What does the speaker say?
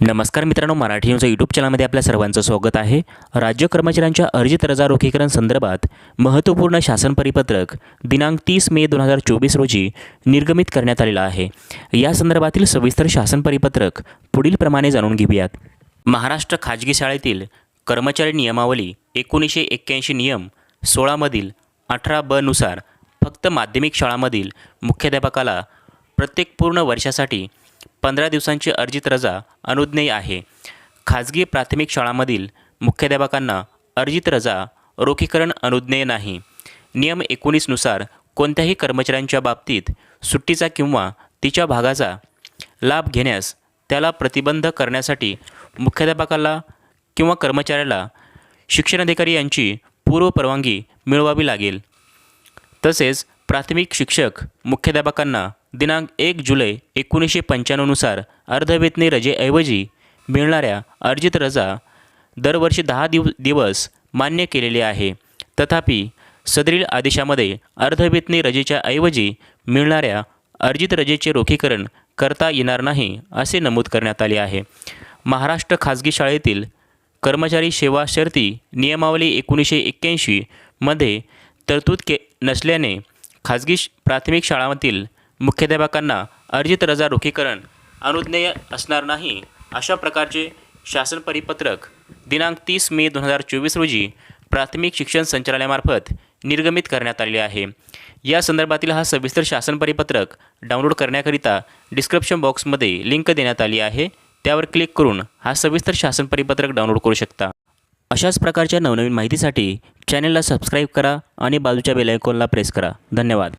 नमस्कार मित्रांनो Marathi news YouTube चॅनलमध्ये आपल्या सर्वांचं स्वागत आहे. राज्य कर्मचाऱ्यांच्या अर्जित रजा रोखीकरण संदर्भात महत्त्वपूर्ण शासन परिपत्रक दिनांक तीस मे दोन हजार चोवीस रोजी निर्गमित करण्यात आलेलं आहे. या संदर्भातील सविस्तर शासन परिपत्रक पुढीलप्रमाणे जाणून घेऊयात. महाराष्ट्र खाजगी शाळेतील कर्मचारी नियमावली एकोणीसशे एक्क्याऐंशी नियम सोळामधील अठरा ब नुसार फक्त माध्यमिक शाळांमधील मुख्याध्यापकाला प्रत्येक पूर्ण वर्षासाठी पंधरा दिवसांची अर्जित रजा अनुज्ञेय आहे. खाजगी प्राथमिक शाळांमधील मुख्याध्यापकांना अर्जित रजा रोखीकरण अनुज्ञेय नाही. नियम एकोणीसनुसार कोणत्याही कर्मचाऱ्यांच्या बाबतीत सुट्टीचा किंवा तिच्या भागाचा लाभ घेण्यास त्याला प्रतिबंध करण्यासाठी मुख्याध्यापकाला किंवा कर्मचाऱ्याला शिक्षणाधिकारी यांची पूर्वपरवानगी मिळवावी लागेल. तसेच प्राथमिक शिक्षक मुख्याध्यापकांना दिनांक एक जुलै एकोणीसशे पंच्याण्णवनुसार अर्धवेतनी रजेऐवजी मिळणाऱ्या अर्जित रजा दरवर्षी दहा दिव दिवस मान्य केलेले आहे. तथापि सदरील आदेशामध्ये अर्धवेतनी रजेच्या ऐवजी मिळणाऱ्या अर्जित रजेचे रोखीकरण करता येणार नाही असे नमूद करण्यात आले आहे. महाराष्ट्र खाजगी शाळेतील कर्मचारी सेवा शर्ती नियमावली एकोणीसशे एक्क्याऐंशीमध्ये तरतूद के नसल्याने खाजगी श- प्राथमिक शाळांतील मुख्याध्यापकांना अर्जित रजा रोखीकरण अनुज्ञेय असणार नाही अशा प्रकारचे शासन परिपत्रक दिनांक तीस मे दोन हजार चोवीस रोजी प्राथमिक शिक्षण संचालनालयामार्फत निर्गमित करण्यात आले आहे. या संदर्भातील हा सविस्तर शासन परिपत्रक डाउनलोड करण्याकरिता डिस्क्रिप्शन बॉक्समध्ये लिंक देण्यात आली आहे. त्यावर क्लिक करून हा सविस्तर शासन परिपत्रक डाउनलोड करू शकता. अशाच प्रकारच्या नवनवीन माहितीसाठी चॅनलला सबस्क्राईब करा आणि बाजूच्या बेलायकॉनला प्रेस करा. धन्यवाद.